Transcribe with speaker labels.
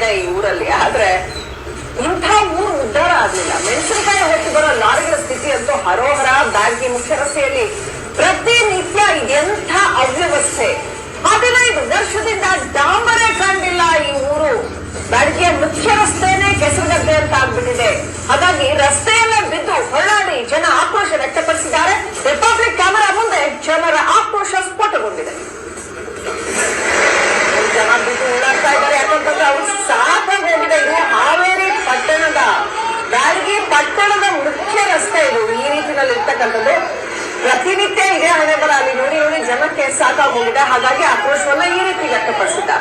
Speaker 1: ಇದೆ ಈ ಊರಲ್ಲಿ? ಆದ್ರೆ ಇಂಥ ಊರು ಉದ್ಧಾರ ಆಗ್ಲಿಲ್ಲ. ಮೆಣಸಿನಕಾಯಿ ಹೊತ್ತು ಬರೋ ಲಾರಿಗಳ ಸ್ಥಿತಿ ಅಂತೂ ಹರೋಹರ ಬಾಗಿ ಮುಖ್ಯ ರಸ್ತೆಯಲ್ಲಿ ಪ್ರತಿನಿತ್ಯ ಎಂಥ ಅವ್ಯವಸ್ಥೆ. ಹದಿನೈದು ಪ್ರತಿನಿತ್ಯ ಇದೇ ಹಣೆ ಅಲ್ಲಿ ನೋಡಿ ನೋಡಿ ಜನಕ್ಕೆ ಸಾಕಾಗೋಗಿದೆ ಹಾಗಾಗಿ ಆಕ್ರೋಶವನ್ನ ಈ ರೀತಿ ವ್ಯಕ್ತಪಡಿಸಿದ್ದಾರೆ.